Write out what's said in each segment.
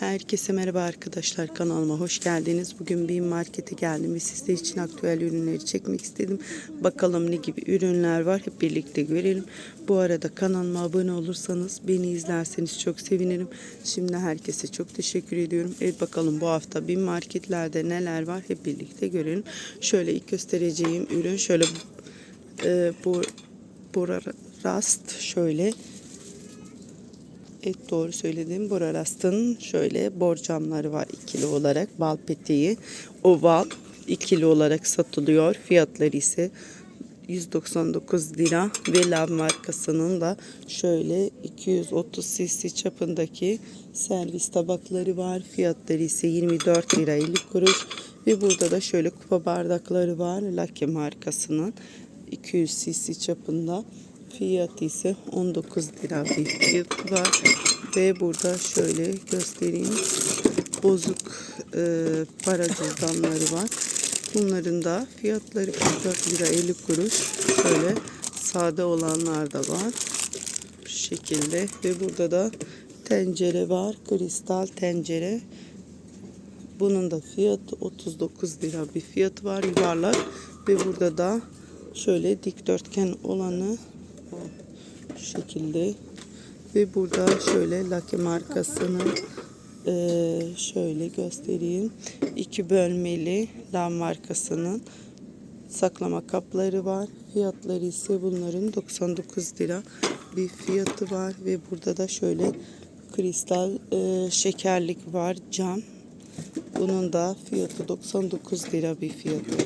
Herkese merhaba arkadaşlar kanalıma hoş geldiniz. Bugün bir markete geldim ve sizler için aktüel ürünleri çekmek istedim. Bakalım ne gibi ürünler var hep birlikte görelim. Bu arada kanalıma abone olursanız beni izlerseniz çok sevinirim. Şimdi herkese çok teşekkür ediyorum. Evet bakalım bu hafta bir marketlerde neler var hep birlikte görelim. Şöyle ilk göstereceğim ürün şöyle e, bu bu rast şöyle Evet doğru söyledim. Borarast'ın şöyle borcamları var ikili olarak. Bal peteği oval ikili olarak satılıyor. Fiyatları ise 199 lira ve Lav markasının da şöyle 230 cc çapındaki servis tabakları var. Fiyatları ise 24 lira 50 kuruş ve burada da şöyle kupa bardakları var. Lake markasının 200 cc çapında. Fiyatı ise 19 lira bir fiyatı var. Ve burada şöyle göstereyim. Bozuk e, para cüzdanları var. Bunların da fiyatları 44 lira 50 kuruş. Şöyle sade olanlar da var. Bu şekilde. Ve burada da tencere var. Kristal tencere. Bunun da fiyatı 39 lira bir fiyatı var yuvarlak. Ve burada da şöyle dikdörtgen olanı şu şekilde ve burada şöyle Lucky markasının eee, şöyle göstereyim. İki bölmeli Lam markasının saklama kapları var. Fiyatları ise bunların 99 lira bir fiyatı var. Ve burada da şöyle kristal eee, şekerlik var cam. Bunun da fiyatı 99 lira bir fiyatı.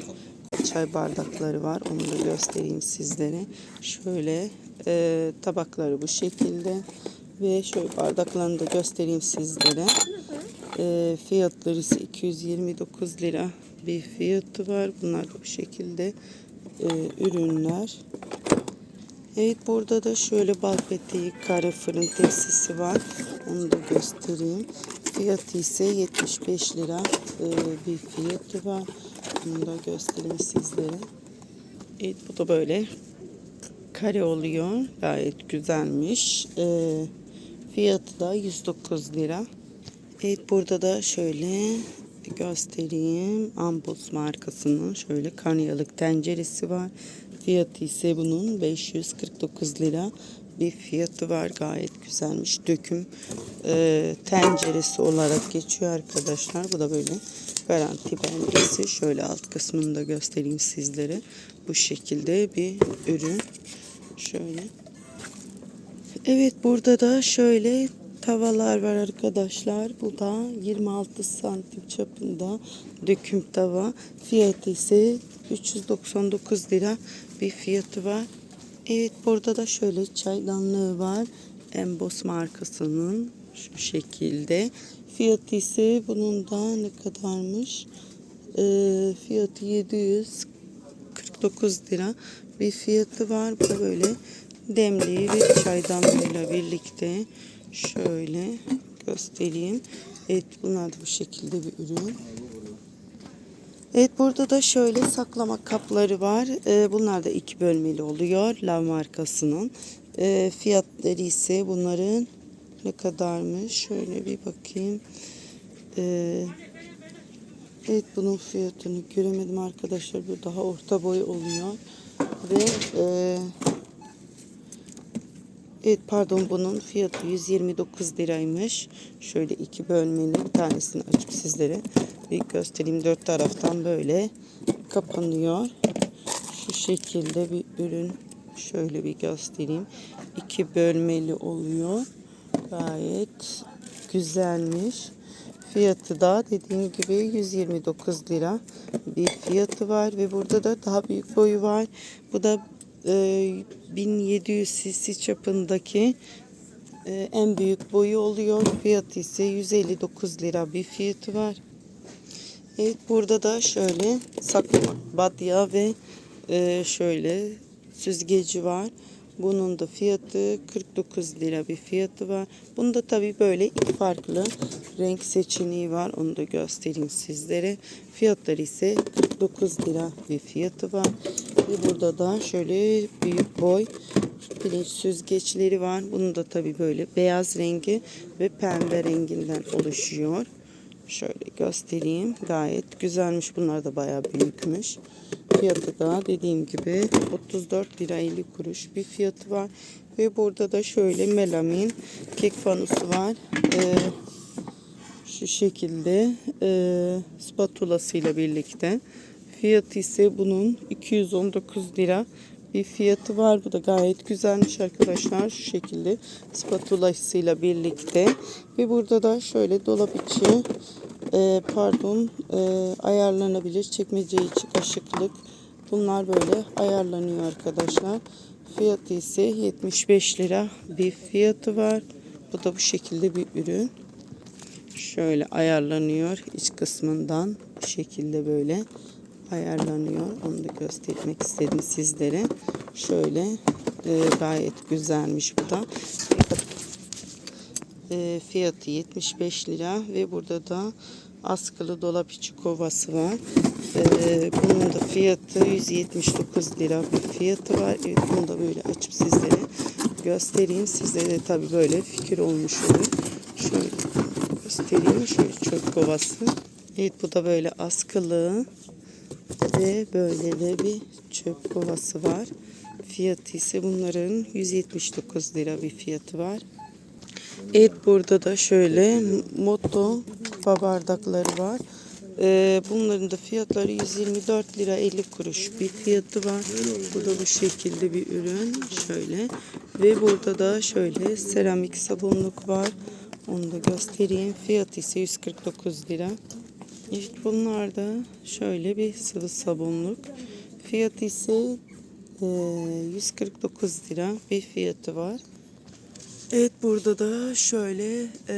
Çay bardakları var. Onu da göstereyim sizlere. Şöyle e, tabakları bu şekilde ve şöyle bardaklarını da göstereyim sizlere. E, fiyatları ise 229 lira bir fiyatı var. Bunlar bu şekilde e, ürünler. Evet burada da şöyle bal kare fırın tepsisi var. Onu da göstereyim. Fiyatı ise 75 lira e, bir fiyatı var. Bunu da göstereyim sizlere. Evet bu da böyle kare oluyor. Gayet güzelmiş. E, fiyatı da 109 lira. Evet burada da şöyle göstereyim. Ambos markasının şöyle karnıyarık tenceresi var. Fiyatı ise bunun 549 lira bir fiyatı var. Gayet güzelmiş. Döküm e, tenceresi olarak geçiyor arkadaşlar. Bu da böyle garanti belgesi. Şöyle alt kısmını da göstereyim sizlere. Bu şekilde bir ürün. Şöyle. Evet burada da şöyle tavalar var arkadaşlar. Bu da 26 santim çapında döküm tava. Fiyatı ise 399 lira bir fiyatı var. Evet burada da şöyle çaydanlığı var. Embos markasının şu şekilde. Fiyatı ise bunun da ne kadarmış? Ee, fiyatı 749 lira bir fiyatı var. Bu böyle demliği ve çaydanlığıyla birlikte şöyle göstereyim. Evet bunlar da bu şekilde bir ürün. Evet burada da şöyle saklama kapları var. Ee, bunlar da iki bölmeli oluyor. Lav markasının. Ee, fiyatları ise bunların ne kadarmış? Şöyle bir bakayım. Ee, evet bunun fiyatını göremedim arkadaşlar. Bu daha orta boy oluyor. Ve e, Evet pardon bunun fiyatı 129 liraymış. Şöyle iki bölmeli bir tanesini açıp sizlere bir göstereyim. Dört taraftan böyle kapanıyor. Şu şekilde bir ürün şöyle bir göstereyim. İki bölmeli oluyor. Gayet güzelmiş. Fiyatı da dediğim gibi 129 lira bir fiyatı var ve burada da daha büyük boyu var. Bu da e, 1700 cc çapındaki e, en büyük boyu oluyor. Fiyatı ise 159 lira bir fiyatı var. Evet burada da şöyle saklama badya ve e, şöyle süzgeci var. Bunun da fiyatı 49 lira bir fiyatı var. Bunda tabi böyle iki farklı renk seçeneği var. Onu da göstereyim sizlere. Fiyatları ise 49 lira bir fiyatı var. Ve burada da şöyle büyük boy pirinç süzgeçleri var. Bunun da tabii böyle beyaz rengi ve pembe renginden oluşuyor. Şöyle göstereyim. Gayet güzelmiş. Bunlar da bayağı büyükmüş. Fiyatı da dediğim gibi 34 lira 50 kuruş bir fiyatı var. Ve burada da şöyle melamin kek fanusu var. Ee, şu şekilde e, spatulasıyla birlikte. Fiyatı ise bunun 219 lira bir fiyatı var. Bu da gayet güzelmiş arkadaşlar. Şu şekilde spatulasıyla birlikte. Ve burada da şöyle dolap içi e, pardon e, ayarlanabilir çekmece içi kaşıklık. Bunlar böyle ayarlanıyor arkadaşlar. Fiyatı ise 75 lira bir fiyatı var. Bu da bu şekilde bir ürün. Şöyle ayarlanıyor iç kısmından bu şekilde böyle ayarlanıyor. Onu da göstermek istedim sizlere. Şöyle e, gayet güzelmiş bu da. E, fiyatı 75 lira ve burada da askılı dolap içi kovası var. E, bunun da fiyatı 179 lira bir fiyatı var. Evet, bunu da böyle açıp sizlere göstereyim. Sizlere de tabii böyle fikir olmuş olur. Şöyle göstereyim. Şöyle çöp kovası. Evet bu da böyle askılı ve böyle de bir çöp kovası var. Fiyatı ise bunların 179 lira bir fiyatı var. Evet burada da şöyle moto kupa bardakları var. Ee, bunların da fiyatları 124 lira 50 kuruş bir fiyatı var. Bu da bu şekilde bir ürün. Şöyle. Ve burada da şöyle seramik sabunluk var. Onu da göstereyim. Fiyatı ise 149 lira. Evet bunlar da şöyle bir sıvı sabunluk. Fiyatı ise e, 149 lira bir fiyatı var. Evet burada da şöyle e,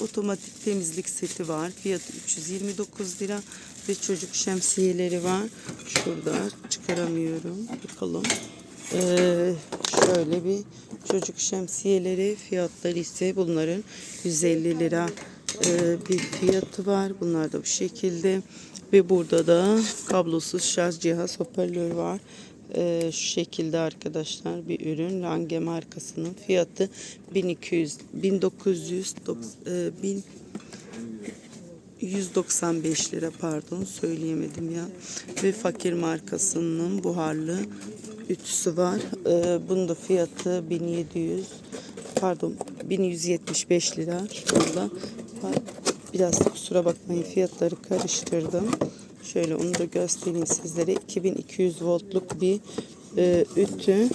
otomatik temizlik seti var. Fiyatı 329 lira ve çocuk şemsiyeleri var. Şurada çıkaramıyorum. Bakalım. E, şöyle bir çocuk şemsiyeleri fiyatları ise bunların 150 lira e, bir fiyatı var. Bunlar da bu şekilde. Ve burada da kablosuz şarj cihaz hoparlör var. Ee, şu şekilde arkadaşlar bir ürün. Lange markasının fiyatı 1200 1900 e, 1000 195 lira pardon söyleyemedim ya. Ve fakir markasının buharlı ütüsü var. Ee, bunun da fiyatı 1700 pardon 1175 lira. Şu anda biraz kusura bakmayın fiyatları karıştırdım Şöyle onu da göstereyim sizlere. 2200 voltluk bir e, ütü.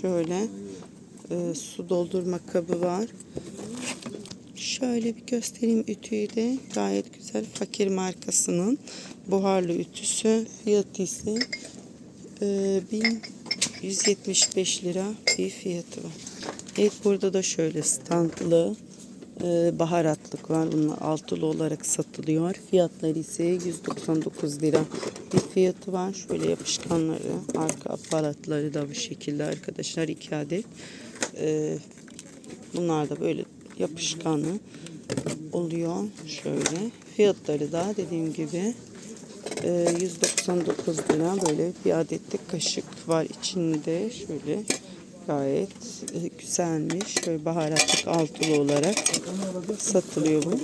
Şöyle e, su doldurma kabı var. Şöyle bir göstereyim ütüyü de. Gayet güzel. Fakir markasının buharlı ütüsü. Fiyatı ise e, 1175 lira bir fiyatı var. Evet burada da şöyle standlı baharatlık var. Bunlar altılı olarak satılıyor. Fiyatları ise 199 lira bir fiyatı var. Şöyle yapışkanları, arka aparatları da bu şekilde arkadaşlar. iki adet. E, bunlar da böyle yapışkanı oluyor. Şöyle. Fiyatları da dediğim gibi e, 199 lira böyle bir adette kaşık var içinde şöyle Gayet e, güzelmiş. Şöyle baharatlık altılı olarak satılıyor bu.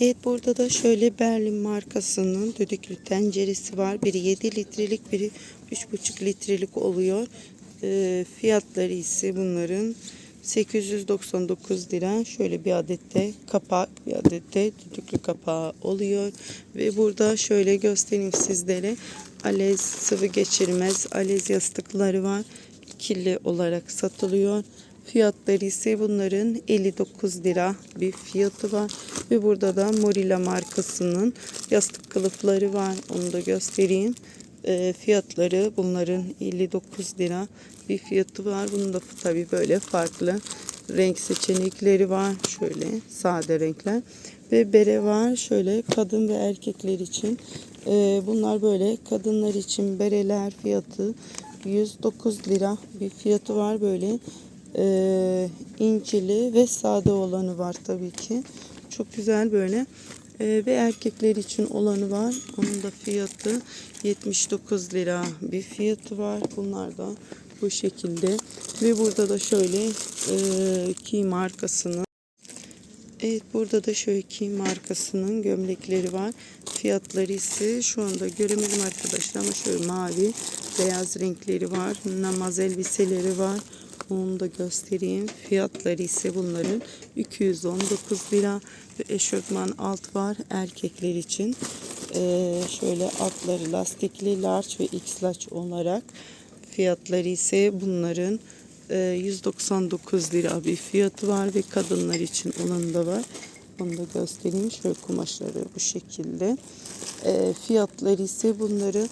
Evet burada da şöyle Berlin markasının düdüklü tenceresi var. Biri 7 litrelik biri 3,5 litrelik oluyor. E, fiyatları ise bunların 899 lira. Şöyle bir adette kapak, bir adette düdüklü kapağı oluyor. Ve burada şöyle göstereyim sizlere. Alez sıvı geçirmez alez yastıkları var kirli olarak satılıyor. Fiyatları ise bunların 59 lira bir fiyatı var. Ve burada da Morilla markasının yastık kılıfları var. Onu da göstereyim. E, fiyatları bunların 59 lira bir fiyatı var. Bunun da tabi böyle farklı renk seçenekleri var. Şöyle sade renkler. Ve bere var. Şöyle kadın ve erkekler için. E, bunlar böyle kadınlar için bereler fiyatı 109 lira bir fiyatı var böyle. E, incili ve sade olanı var tabii ki. Çok güzel böyle. E, ve erkekler için olanı var. Onun da fiyatı 79 lira bir fiyatı var. Bunlar da Bu şekilde. Ve burada da şöyle e, Key markasının Evet burada da şöyle Key markasının gömlekleri var. Fiyatları ise şu anda göremedim arkadaşlar ama şöyle mavi, beyaz renkleri var. Namaz elbiseleri var. Onu da göstereyim. Fiyatları ise bunların 219 lira ve eşofman alt var erkekler için. Ee, şöyle altları lastikli large ve x large olarak fiyatları ise bunların e, 199 lira bir fiyatı var ve kadınlar için olan da var. Onu da göstereyim. Şöyle kumaşları bu şekilde. E, fiyatları ise bunları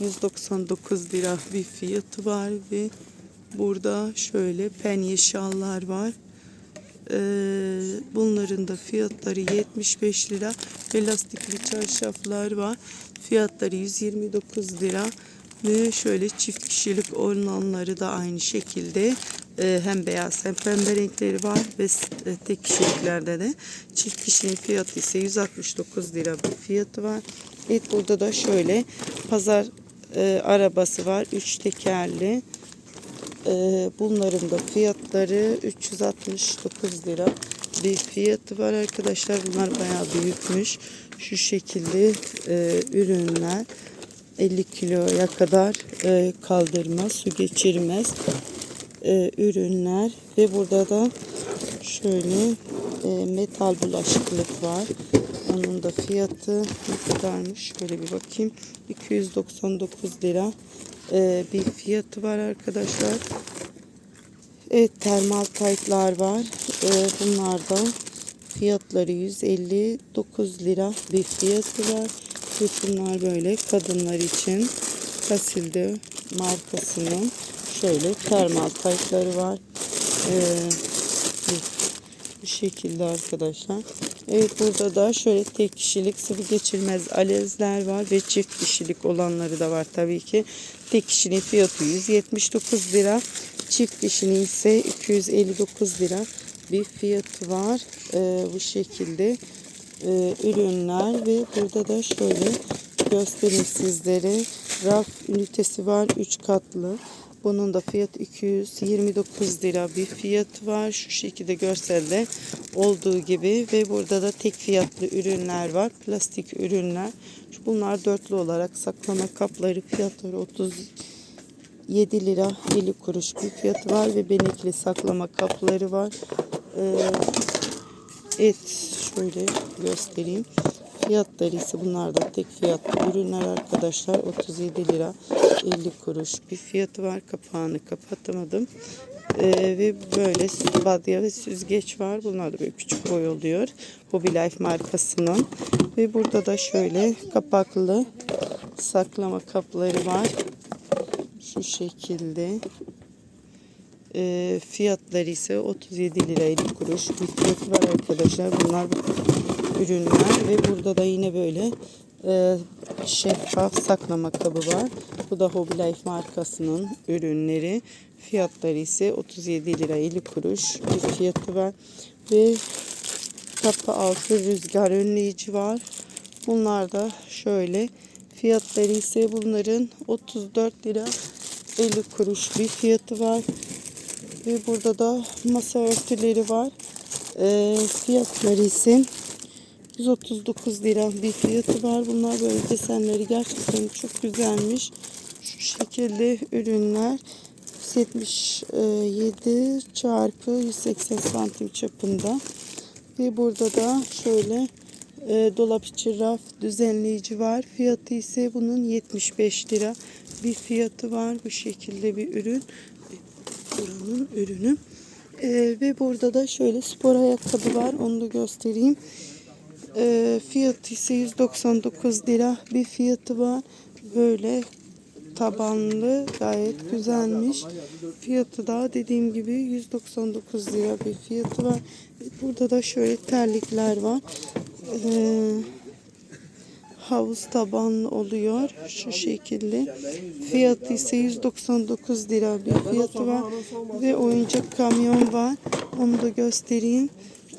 199 lira bir fiyatı var ve burada şöyle penye şallar var. Ee, bunların da fiyatları 75 lira ve lastikli çarşaflar var. Fiyatları 129 lira ve şöyle çift kişilik olanları da aynı şekilde e, hem beyaz hem pembe renkleri var ve e, tek kişiliklerde de çift kişinin fiyatı ise 169 lira bir fiyatı var. Evet burada da şöyle pazar e, arabası var. Üç tekerli. Ee, bunların da fiyatları 369 lira bir fiyatı var arkadaşlar. Bunlar bayağı büyükmüş. Şu şekilde e, ürünler 50 kiloya kadar e, kaldırmaz, su geçirmez e, ürünler ve burada da şöyle e, metal bulaşıklık var. Onun da fiyatı ne kadarmış? Şöyle bir bakayım. 299 lira e, bir fiyatı var arkadaşlar. Evet termal taytlar var. E, bunlar da fiyatları 159 lira bir fiyatı var. Bunlar böyle kadınlar için Casilde markasının şöyle termal taytları var. Ee, bu şekilde arkadaşlar. Evet burada da şöyle tek kişilik sıvı geçirmez alezler var ve çift kişilik olanları da var tabii ki. Tek kişinin fiyatı 179 lira. Çift kişinin ise 259 lira bir fiyatı var. Ee, bu şekilde e, ürünler ve burada da şöyle göstereyim sizlere. Raf ünitesi var 3 katlı. Bunun da fiyatı 229 lira bir fiyatı var. Şu şekilde görselde olduğu gibi ve burada da tek fiyatlı ürünler var. Plastik ürünler. Bunlar dörtlü olarak saklama kapları fiyatları 37 lira 50 kuruş bir fiyatı var ve benekli saklama kapları var. Ee, Evet şöyle göstereyim. Fiyatları ise bunlar da tek fiyatlı ürünler arkadaşlar. 37 lira 50 kuruş bir fiyatı var. Kapağını kapatamadım. Ee, ve böyle badya ve süzgeç var. Bunlar da böyle küçük boy oluyor. Hobby Life markasının. Ve burada da şöyle kapaklı saklama kapları var. Şu şekilde. E, fiyatları ise 37 lira 50 kuruş bir fiyatı var arkadaşlar. Bunlar ürünler ve burada da yine böyle e, şeffaf saklama kabı var. Bu da Hobby Life markasının ürünleri. Fiyatları ise 37 lira 50 kuruş bir fiyatı var. Ve kapı altı rüzgar önleyici var. Bunlar da şöyle. Fiyatları ise bunların 34 lira 50 kuruş bir fiyatı var. Ve burada da masa örtüleri var. Ee, fiyatları ise 139 lira bir fiyatı var. Bunlar böyle desenleri gerçekten çok güzelmiş. Şu şekilde ürünler 77 çarpı 180 santim çapında. Ve burada da şöyle e, dolap içi raf düzenleyici var. Fiyatı ise bunun 75 lira bir fiyatı var. Bu şekilde bir ürün. Buranın ürünü. E, ve burada da şöyle spor ayakkabı var. Onu da göstereyim. E, fiyatı ise 199 lira bir fiyatı var. Böyle tabanlı gayet güzelmiş. Fiyatı da dediğim gibi 199 lira bir fiyatı var. Burada da şöyle terlikler var. Ee, havuz tabanlı oluyor şu şekilde. Fiyatı ise 199 lira bir fiyatı var. Ve oyuncak kamyon var. Onu da göstereyim.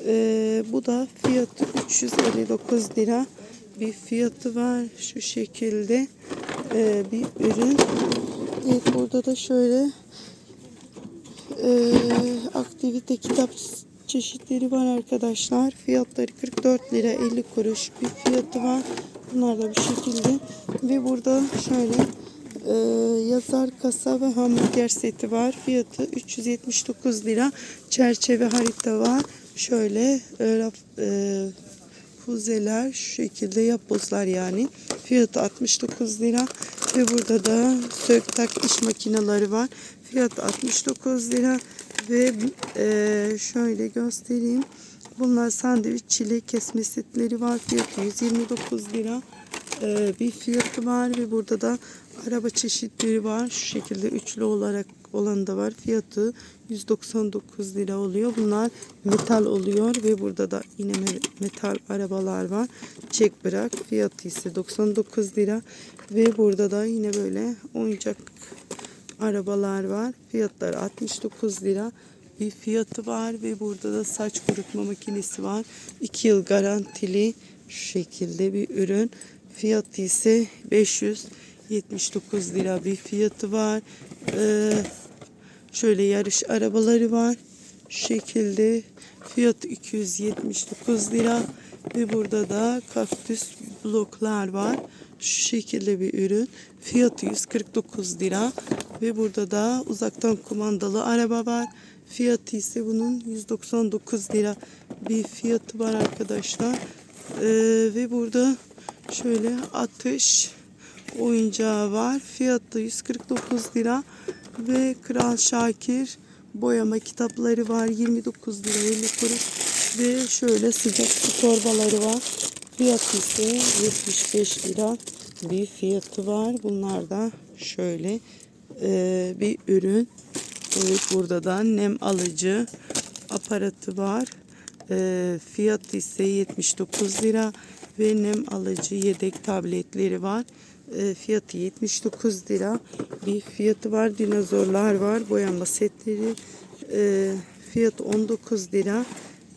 Ee, bu da fiyatı 359 lira bir fiyatı var şu şekilde ee, bir ürün. Evet burada da şöyle Ee, aktivite kitap çeşitleri var arkadaşlar. Fiyatları 44 lira 50 kuruş bir fiyatı var. Bunlar da bu şekilde. Ve burada şöyle e, yazar kasa ve hamburger seti var. Fiyatı 379 lira. Çerçeve harita var. Şöyle e, e, fuzeler şu şekilde yapbozlar yani. Fiyatı 69 lira. Ve burada da söktak iş makineleri var. Fiyatı 69 lira. Ve e, şöyle göstereyim. Bunlar sandviç çilek kesme setleri var. Fiyatı 129 lira e, bir fiyatı var ve burada da araba çeşitleri var. Şu şekilde üçlü olarak olan da var. Fiyatı 199 lira oluyor. Bunlar metal oluyor ve burada da yine me- metal arabalar var. Çek bırak. Fiyatı ise 99 lira ve burada da yine böyle oyuncak arabalar var. Fiyatları 69 lira bir fiyatı var ve burada da saç kurutma makinesi var. 2 yıl garantili şu şekilde bir ürün. Fiyatı ise 579 lira bir fiyatı var. Ee, şöyle yarış arabaları var. Şu şekilde fiyatı 279 lira ve burada da kaktüs bloklar var. Şu şekilde bir ürün. Fiyatı 149 lira ve burada da uzaktan kumandalı araba var. Fiyatı ise bunun 199 lira bir fiyatı var arkadaşlar. Ee, ve burada şöyle atış oyuncağı var. Fiyatı 149 lira ve Kral Şakir boyama kitapları var. 29 lira 50 kuruş ve şöyle sıcak su torbaları var. Fiyatı ise 75 lira bir fiyatı var. Bunlar da şöyle e, bir ürün. Evet burada da nem alıcı aparatı var. E, fiyatı ise 79 lira ve nem alıcı yedek tabletleri var. E, fiyatı 79 lira. Bir fiyatı var. Dinozorlar var. Boyama setleri. E, fiyatı 19 lira.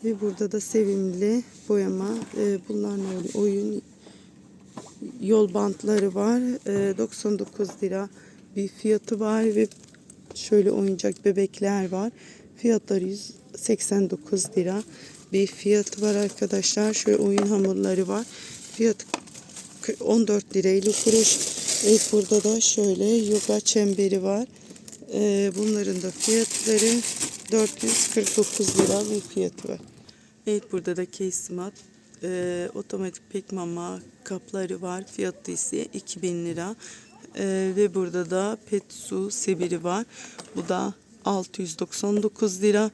Ve burada da sevimli boyama. E, bunlar ne? Oyun yol bantları var. E, 99 lira bir fiyatı var ve şöyle oyuncak bebekler var. Fiyatları 189 lira bir fiyatı var arkadaşlar. Şöyle oyun hamurları var. Fiyatı 14 lira 50 kuruş. Evet burada da şöyle yoga çemberi var. Ee, bunların da fiyatları 449 lira bir fiyatı var. Evet burada da Kesimat e, otomatik pek kapları var. Fiyatı ise 2000 lira. E, ve burada da pet su sebiri var. Bu da 699 lira.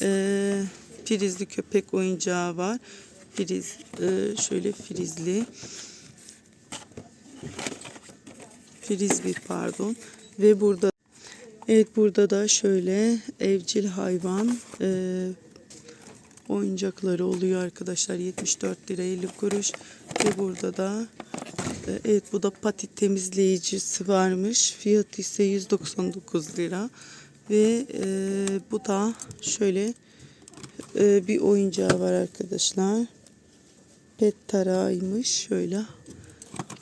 E, prizli köpek oyuncağı var. Priz e, şöyle frizli. Frizbi pardon. Ve burada Evet burada da şöyle evcil hayvan e, oyuncakları oluyor arkadaşlar 74 lira 50 kuruş ve burada da e, evet bu da pati temizleyicisi varmış fiyatı ise 199 lira ve e, bu da şöyle e, bir oyuncağı var arkadaşlar pet tarağıymış şöyle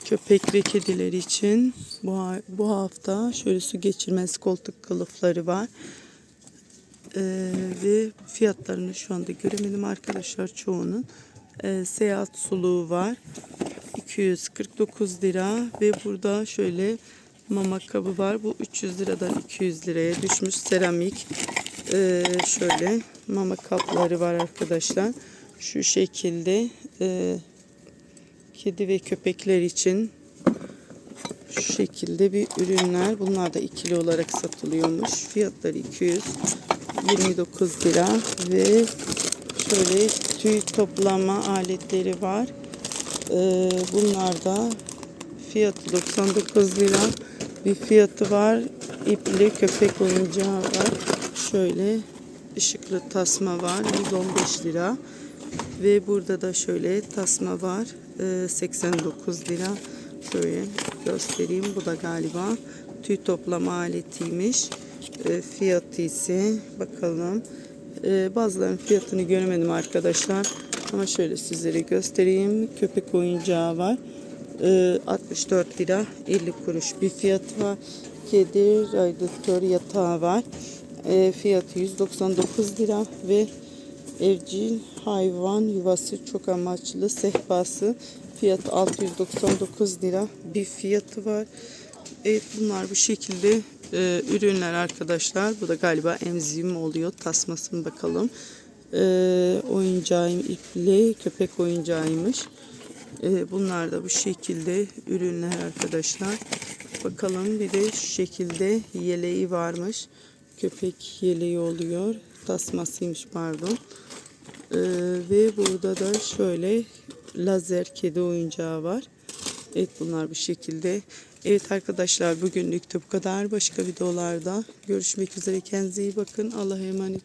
köpek ve kediler için bu, bu hafta şöyle su geçirmez koltuk kılıfları var. Ee, ve fiyatlarını şu anda göremedim arkadaşlar çoğunun. Ee, seyahat suluğu var. 249 lira ve burada şöyle mama kabı var. Bu 300 liradan 200 liraya düşmüş seramik. Ee, şöyle mama kapları var arkadaşlar. Şu şekilde e, kedi ve köpekler için şu şekilde bir ürünler. Bunlar da ikili olarak satılıyormuş. Fiyatları 229 lira ve şöyle tüy toplama aletleri var. Ee, bunlar da fiyatı 99 lira. Bir fiyatı var. İpli köpek oyuncağı var. Şöyle ışıklı tasma var. 115 lira. Ve burada da şöyle tasma var. Ee, 89 lira. Şöyle göstereyim. Bu da galiba tüy toplama aletiymiş. Ee, fiyatı ise bakalım. Ee, bazılarının fiyatını göremedim arkadaşlar. Ama şöyle sizlere göstereyim. Köpek oyuncağı var. Ee, 64 lira 50 kuruş bir fiyatı var. Kedi radyatör yatağı var. E, fiyatı 199 lira ve evcil hayvan yuvası çok amaçlı sehpası fiyatı 699 lira bir fiyatı var. Evet bunlar bu şekilde e, ürünler arkadaşlar. Bu da galiba emzim oluyor. Tasmasın bakalım. E, oyuncağım ipli köpek oyuncağıymış. E, bunlar da bu şekilde ürünler arkadaşlar. Bakalım bir de şu şekilde yeleği varmış. Köpek yeleği oluyor. Tasmasıymış pardon. Ee, ve burada da şöyle lazer kedi oyuncağı var. Evet bunlar bu şekilde. Evet arkadaşlar bugünlük de bu kadar. Başka videolarda görüşmek üzere. Kendinize iyi bakın. Allah'a emanet